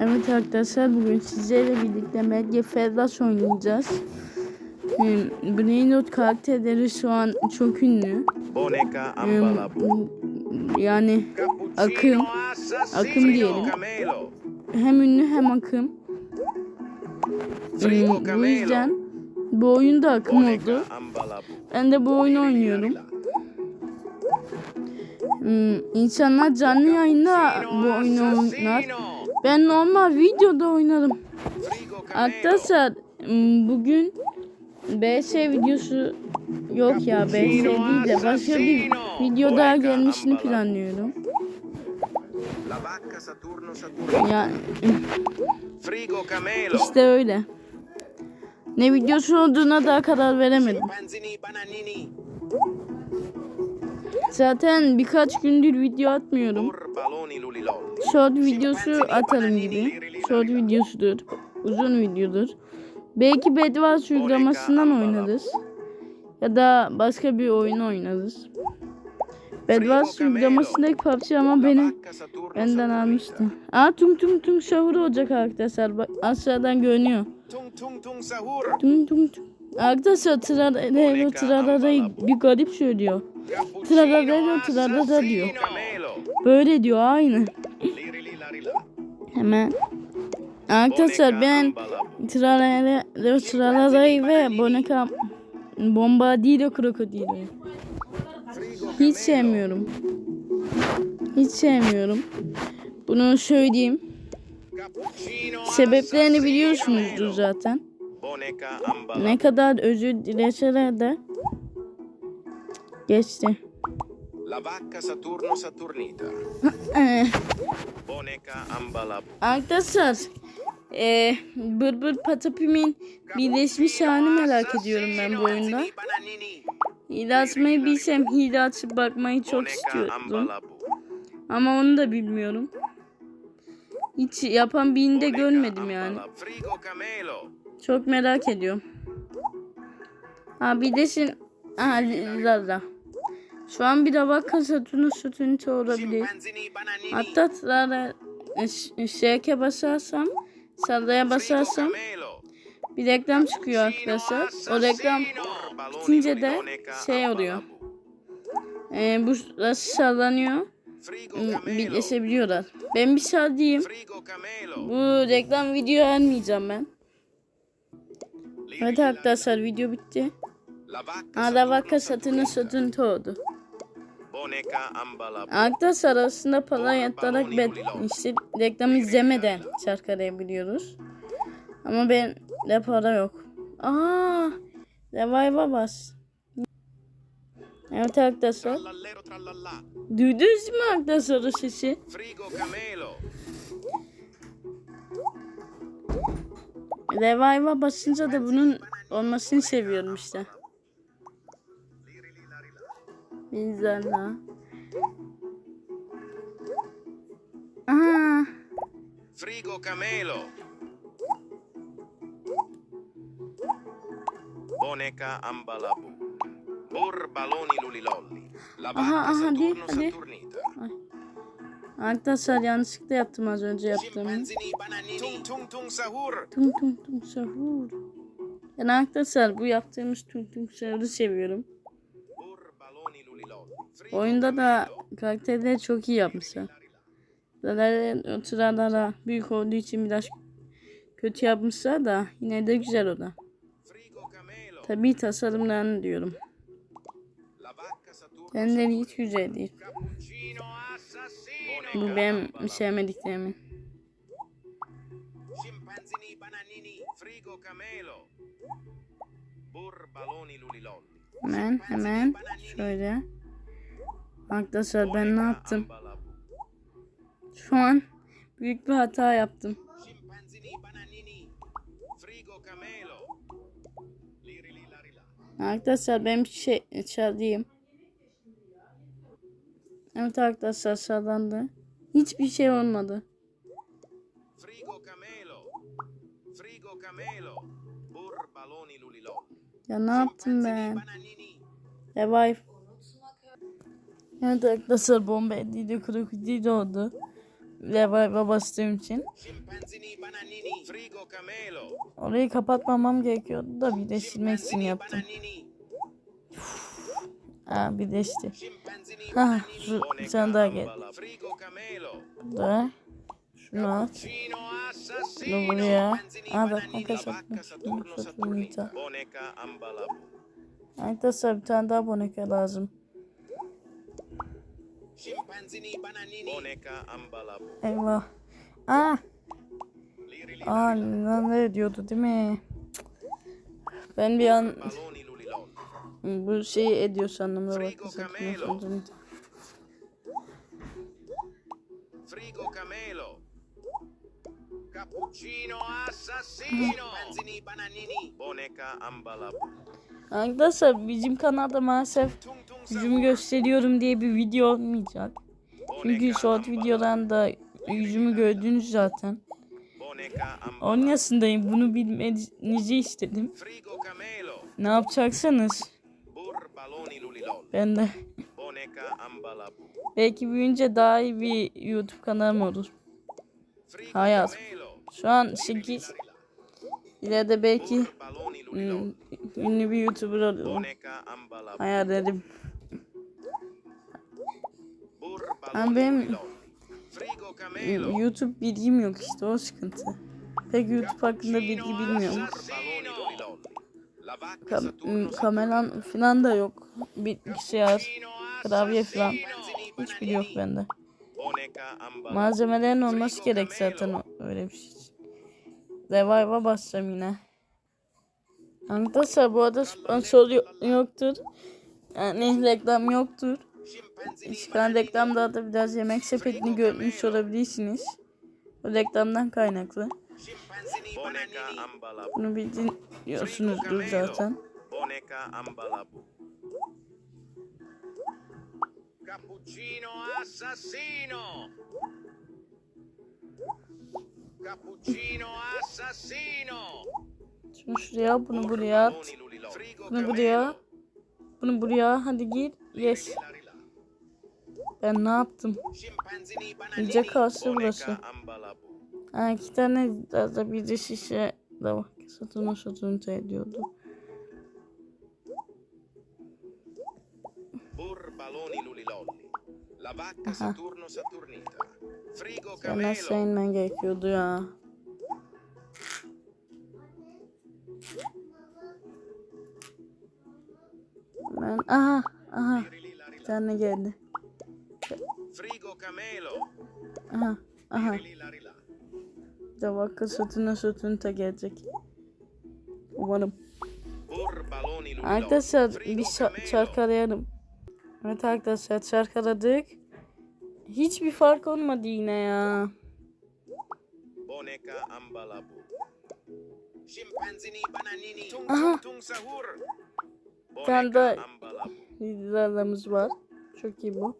Evet arkadaşlar bugün sizlerle birlikte Medya Ferdas oynayacağız. Hmm, Brainrot karakterleri şu an çok ünlü. Hmm. Yani akım, akım diyelim. hem ünlü hem akım. Hmm, bu yüzden bu oyunda akım oldu. Ben de bu oyunu oynuyorum. Hmm, insanlar canlı yayında bu oyunu oynar. Ben normal videoda oynarım. Arkadaşlar m, bugün BS videosu yok ya BS değil de başka bir video daha gelmesini planlıyorum. Ya işte öyle. Ne videosu olduğuna daha karar veremedim. Zaten birkaç gündür video atmıyorum. Short videosu atarım gibi. Short videosudur. Uzun videodur. Belki Bedwars uygulamasından oynarız. Ya da başka bir oyun oynarız. Bedwars uygulamasındaki PUBG ama beni benden almıştı. Aa tung tung tung sahur olacak arkadaşlar. Bak aşağıdan görünüyor. Tung tung tung sahur. Tung tung tung. Arkadaşlar trararelo trararayı bir garip söylüyor. Trararelo trarara diyor. Böyle diyor aynı. Hemen. Arkadaşlar ben. Tralala, Tralalay ve Boneka Bombadillo Krokodilo. Hiç sevmiyorum. Hiç sevmiyorum. Bunu söyleyeyim. Sebeplerini biliyorsunuzdur zaten. Ne kadar özür dileseler de geçti. La vacca Saturno Saturnita. Boneca Ambalabu. Arkadaşlar e, Bır Bır Patapim'in birleşmiş halini merak ediyorum ben bu oyunda. Hile açmayı bilsem hile açıp bakmayı çok istiyordum. Ama onu da bilmiyorum. Hiç yapan birini de Boneca görmedim yani. Çok merak ediyorum. Ha bir de şimdi... Ha Lala. Şu an bir de bak Saturn Saturnite olabilir. Hatta Lala şeke basarsam sallaya basarsam bir reklam çıkıyor arkadaşlar. O reklam bitince de şey oluyor. Ee, bu sallanıyor. Hmm. Birleşebiliyorlar. Ben bir. Frigo Camelo. Bu reklam video almayacağım ben. Evet arkadaşlar video bitti. La vacca Ada vaka satını satın Ambalabu. Arkadaşlar arasında para yatarak işte reklam izlemeden şarkı arayabiliyoruz. Ama ben de para yok. Aa, revive'a bas. Evet arkadaşlar. Duydunuz mu arkadaşlar sesi? Revive'a basınca da bunun olmasını seviyorum işte. Bizlerle. Aa, Frigo Camelo. Boneca Ambalabu. Bur Baloni Lulilolli. Aha, aha, Saturno hadi. Arkadaşlar yanlışlıkla yaptım az önce yaptığımı. Tung tung tung sahur. Tung tung tung sahur. Yani arkadaşlar bu yaptığımız tung tung sahuru seviyorum. Oyunda da karakterleri çok iyi yapmışlar. Zaten sıralara büyük olduğu için biraz kötü yapmışlar da yine de güzel o da. Tabii tasarımlarını diyorum. Kendileri hiç güzel değil. Bu benim sevmediklerimin. Scimpanzini Bananini. Frigo Camelo. Bur Baloni Lulilolli. Hemen hemen şöyle. Arkadaşlar ben ne yaptım? Şu an büyük bir hata yaptım. Arkadaşlar ben bir şey çalayım. Evet arkadaşlar sallandı. Hiçbir şey olmadı. Frigo Camelo. Frigo Camelo. Bur Baloni Lulilolli. Ya ne yaptım ben? Revive. Evet arkadaşlar bomba edildi krokodil oldu. revive'a bastığım için. Orayı kapatmamam gerekiyordu da birleştirmek için yaptım. Ha birleşti. Ha bir tane daha gel. Frigo camelo. Da. Şunu at. Assassino. buraya. Aa bak arkadaşlar. Arkadaşlar bir tane daha boneka lazım. Eyvah. Aa. Aa ne diyordu değil mi? Ben bir an. Bu şeyi ediyor sandım Frigo. Camelo. Frigo camelo. Cappuccino assassino. Scimpanzini bananini. Boneca ambalabu. Arkadaşlar bizim kanalda maalesef yüzümü gösteriyorum diye bir video olmayacak. Çünkü short videodan da yüzümü gördünüz zaten. Onun yaşındayım. Bunu bilmenizi istedim. Ne yapacaksanız. Ben de belki büyüyünce daha iyi bir YouTube kanalım olur. Hayat. Şu an 8 ileride belki hmm, ünlü bir YouTuber olurum. Hayal. Bur Ama benim. YouTube bilgim yok işte o sıkıntı. Pek YouTube hakkında bilgi bilmiyorum. Kam kameram falan da yok. Bilgisayar, klavye falan. Hiçbiri yok bende. Malzemelerin olması gerek zaten öyle bir şey. Revive'a basacağım yine. Arkadaşlar bu arada sponsor yo- yoktur. Yani reklam yoktur. Scimpanzini Çıkan reklamda da biraz yemek sepetini görmüş olabilirsiniz. O reklamdan kaynaklı. Scimpanzini bananini. Biliyorsunuzdur zaten. Cappuccino assassino. Cappuccino assassino. Şunu şuraya, bunu buraya at. Bunu buraya. Bunu buraya. Hadi git. Yes. Ben ne yaptım? İyice kastı burası. Ha, iki tane daha da bir de şişe de var. Satın satın ediyordu. Aha. Aşağı camelo. inmen gerekiyordu ya. Ben aha aha bir tane geldi. Frigo camelo. Aha aha. Davaka satına satın ta gelecek. Umarım. Arkadaşlar bir şarkı arayalım. Evet arkadaşlar şarkı aradık. Hiçbir fark olmadı yine ya. Aha. sahur. tane daha-. Videolarımız var. Çok iyi bu.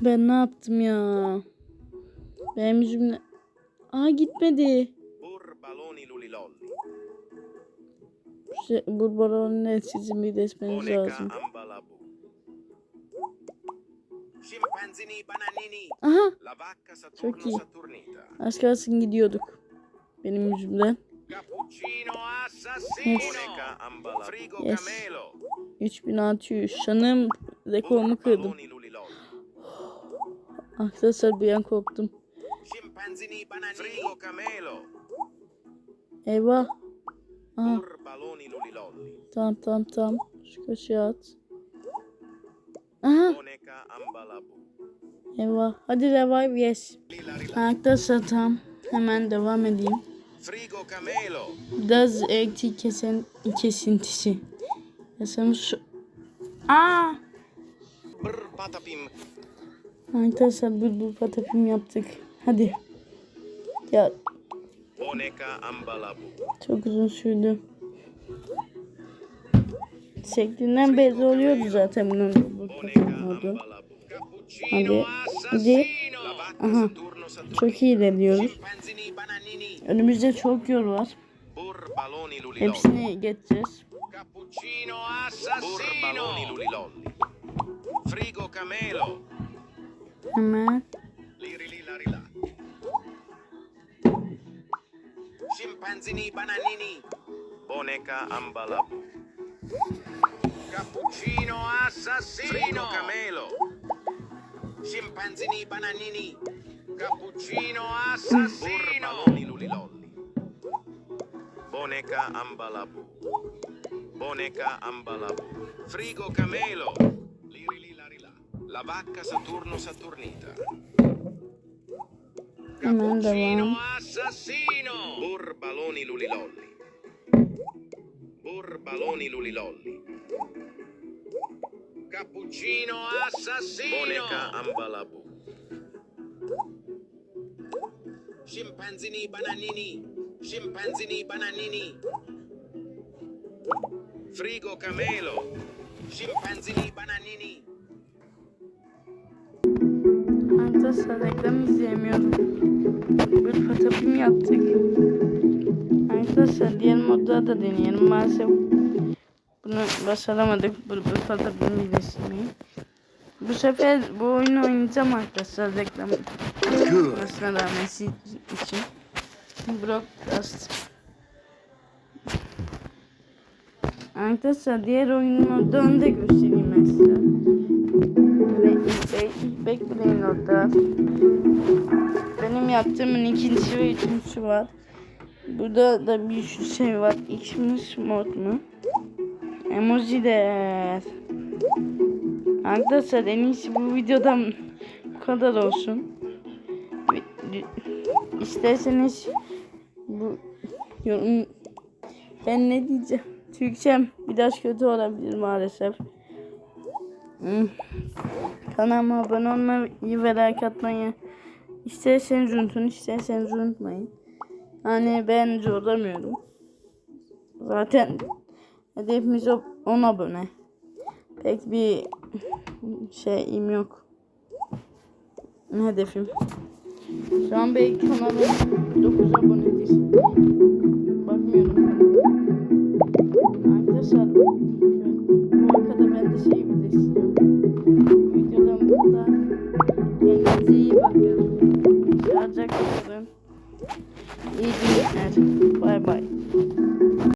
Ben ne yaptım ya? Benim yüzümle... Aa gitmedi. Şey, bu balonun sizin bir resminiz Boneca lazım. Aha Çok iyi. Az kalsın gidiyorduk. Benim yüzümden. Yes. Yes. camelo. 3600. Şanım rekorumu kırdım. Arkadaşlar bir an camelo. Eyvah. Aha. Tamam tamam tamam. Şu köşeye at. Aha eyvah. Hadi revive yes. Arkadaşlar tamam. Hemen devam edeyim. Biraz elektrik kesen kesintisi. Yaşam şu... Aa! Arkadaşlar bir bu patapim yaptık. Hadi. Ya çok uzun sürdü. Şeklinden belli oluyordu zaten bunun ambalabu. Hadi. Hadi. Aha. Çok iyi ilerliyoruz. Önümüzde çok yol var. Hepsini geçeceğiz. Frigo camelo. Hemen. Scimpanzini bananini. Boneca ambalabu. Cappuccino assassino. Frigo camelo. Scimpanzini bananini. Cappuccino assassino. Burbaloni lulilolli. Boneca ambalabu. Boneca ambalabu. Frigo camelo. Lirili larila. La vacca Saturno Saturnita. Devam. assassino! Burbaloni lulilolli. Burbaloni lulilolli. Cappuccino assassino! Boneca ambalabu. Scimpanzini bananini. Scimpanzini bananini. Frigo camelo. Scimpanzini bananini. Arkadaşlar reklam izleyemiyorum. Bir fotoğrafım yaptık. Arkadaşlar diğer modda da deneyelim. Maalesef bunu başaramadık. Bu, bu izlemeyi. Bu sefer bu oyunu oynayacağım arkadaşlar reklam yapmasına rağmen için. Broadcast. Arkadaşlar diğer oyun modlarını da göstereyim ben size. Backbrain orada. Benim yaptığımın ikincisi ve üçüncüsü var. Burada da bir şey var. Xmas mod mu? Emojiler. Arkadaşlar en iyisi bu videodan bu kadar olsun. İsterseniz bu yorum ben ne diyeceğim? Türkçem biraz kötü olabilir maalesef. Hmm. Kanalıma abone olmayı ve like atmayı isterseniz unutun, isterseniz unutmayın. Hani ben zorlamıyorum. Zaten hedefimiz o- 10 abone. Pek bir şeyim yok. Hedefim. Şu an belki kanalım 9 abonedir. Bakmıyorum. Arkadaşlar bu arkada ben de şey bir de istiyorum. Videodan bu kadar. Kendinize iyi bakın. Sağlıcakla kalın. Easy and bye bye.